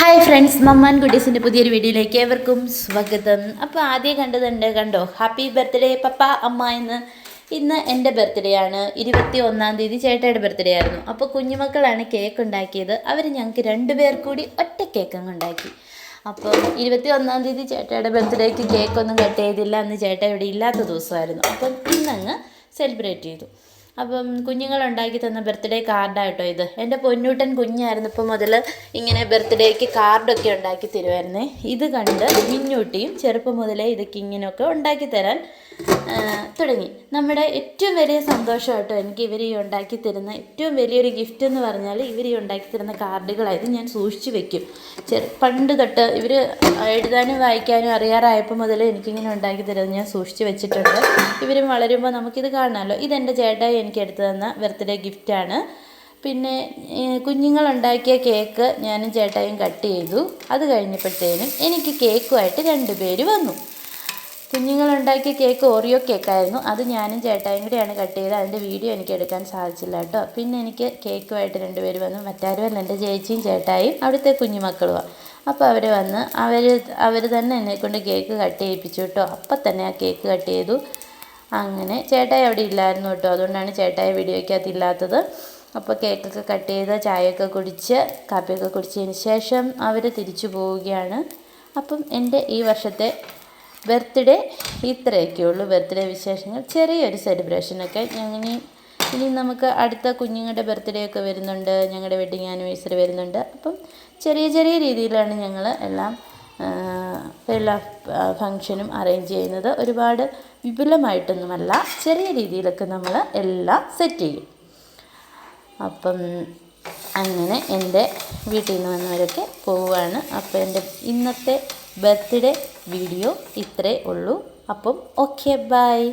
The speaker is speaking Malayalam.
ഹായ് ഫ്രണ്ട്സ് മമ്മാൻ കുട്ടീസിന്റെ പുതിയൊരു വീഡിയോയിലേക്ക് ഏവർക്കും സ്വാഗതം. അപ്പോൾ ആദ്യം കണ്ടതുണ്ട് കണ്ടോ ഹാപ്പി ബർത്ത്ഡേ പപ്പ അമ്മ എന്ന്. ഇന്ന് എന്റെ ബർത്ത്ഡേ ആണ്. ഇരുപത്തി ഒന്നാം തീയതി ചേട്ടയുടെ ബർത്ത്ഡേ ആയിരുന്നു. അപ്പോൾ കുഞ്ഞുമക്കളാണ് കേക്ക് ഉണ്ടാക്കിയത്. അവർ ഞങ്ങൾക്ക് രണ്ടുപേർ കൂടി ഒറ്റ കേക്ക് അങ്ങ് ഉണ്ടാക്കി. അപ്പോൾ ഇരുപത്തി ഒന്നാം തീയതി ചേട്ടയുടെ ബർത്ത്ഡേക്ക് കേക്കൊന്നും കട്ട് ചെയ്തില്ല. അന്ന് ചേട്ട ഇവിടെ ഇല്ലാത്ത ദിവസമായിരുന്നു. അപ്പം ഇന്നങ്ങ് സെലിബ്രേറ്റ് ചെയ്തു. അപ്പം കുഞ്ഞുങ്ങൾ ഉണ്ടാക്കി തന്ന ബർത്ത്ഡേ കാർഡായിട്ടോ ഇത്. എന്റെ പൊന്നൂട്ടൻ കുഞ്ഞായിരുന്നപ്പോൾ മുതൽ ഇങ്ങനെ ബർത്ത്ഡേക്ക് കാർഡൊക്കെ ഉണ്ടാക്കി തരുമായിരുന്നേ ഇത് കണ്ട് മിന്നൂട്ടിയും ചെറുപ്പം മുതലേ ഇതൊക്കെ ഇങ്ങനെയൊക്കെ ഉണ്ടാക്കി തരാൻ തുടങ്ങി. നമ്മുടെ ഏറ്റവും വലിയ സന്തോഷമായിട്ടോ എനിക്ക് ഇവർ ഈ ഉണ്ടാക്കി തരുന്ന ഏറ്റവും വലിയൊരു ഗിഫ്റ്റ് എന്ന് പറഞ്ഞാൽ ഇവർ ഈ ഉണ്ടാക്കി തരുന്ന കാർഡുകളായത് ഞാൻ സൂക്ഷിച്ചു വെക്കും. ചെറു പണ്ട് തൊട്ട് ഇവർ എഴുതാനും വായിക്കാനും അറിയാറായപ്പോൾ മുതൽ എനിക്കിങ്ങനെ ഉണ്ടാക്കി തരുന്നത് ഞാൻ സൂക്ഷിച്ചു വെച്ചിട്ടുണ്ട്. ഇവരും വളരുമ്പോൾ നമുക്കിത് കാണാമല്ലോ. ഇതെന്റെ ചേട്ടായി എനിക്ക് എടുത്തു തന്ന ബർത്ത്ഡേ ഗിഫ്റ്റാണ്. പിന്നെ കുഞ്ഞുങ്ങളുണ്ടാക്കിയ കേക്ക് ഞാനും ചേട്ടായും കട്ട് ചെയ്തു. അത് കഴിഞ്ഞപ്പോഴത്തേനും എനിക്ക് കേക്കുമായിട്ട് രണ്ട് പേര് വന്നു. കുഞ്ഞുങ്ങളുണ്ടാക്കിയ കേക്ക് ഓറിയോ കേക്കായിരുന്നു. അത് ഞാനും ചേട്ടായും കൂടിയാണ് കട്ട് ചെയ്തത്. അതിന്റെ വീഡിയോ എനിക്ക് എടുക്കാൻ സാധിച്ചില്ല കേട്ടോ. പിന്നെ എനിക്ക് കേക്കുമായിട്ട് രണ്ടുപേര് വന്നു. മറ്റാരുമല്ല എന്റെ ചേച്ചിയും ചേട്ടായും. അവിടുത്തെ കുഞ്ഞുമക്കളുമാണ്. അപ്പോൾ അവർ വന്ന് അവർ അവർ തന്നെ എന്നെ കൊണ്ട് കേക്ക് കട്ട് ചെയ്യിപ്പിച്ചു കേട്ടോ. അപ്പം തന്നെ ആ കേക്ക് കട്ട് ചെയ്തു. അങ്ങനെ ചേട്ടായി അവിടെ ഇല്ലായിരുന്നു കേട്ടോ. അതുകൊണ്ടാണ് ചേട്ടായി വീഡിയോയ്ക്കകത്ത് ഇല്ലാത്തത്. അപ്പോൾ കേക്കൊക്കെ കട്ട് ചെയ്ത് ചായയൊക്കെ കുടിച്ച് കാപ്പിയൊക്കെ കുടിച്ചതിന് ശേഷം അവർ തിരിച്ചു പോവുകയാണ്. അപ്പം എന്റെ ഈ വർഷത്തെ ബർത്ത്ഡേ ഇത്രയൊക്കെ ഉള്ളൂ. ബർത്ത്ഡേ വിശേഷങ്ങൾ. ചെറിയൊരു സെലിബ്രേഷനൊക്കെ. ഞങ്ങനെ ഇനി നമുക്ക് അടുത്ത കുഞ്ഞുങ്ങളുടെ ബർത്ത്ഡേ ഒക്കെ വരുന്നുണ്ട്. ഞങ്ങളുടെ വെഡിങ് ആനിവേഴ്സറി വരുന്നുണ്ട്. അപ്പം ചെറിയ ചെറിയ രീതിയിലാണ് ഞങ്ങൾ എല്ലാം എല്ലാ ഫങ്ഷനും അറേഞ്ച് ചെയ്യുന്നത് ഒരുപാട് വിപുലമായിട്ടൊന്നുമല്ല. ചെറിയ രീതിയിലൊക്കെ നമ്മൾ എല്ലാം സെറ്റ് ചെയ്യും. അപ്പം അങ്ങനെ എന്റെ വീട്ടിൽ നിന്ന് വന്നവരൊക്കെ പോവുകയാണ്. അപ്പോൾ എന്റെ ഇന്നത്തെ ബർത്ത്ഡേ വീഡിയോ ഇത്രേ ഉള്ളൂ. അപ്പം ഓക്കെ ബൈ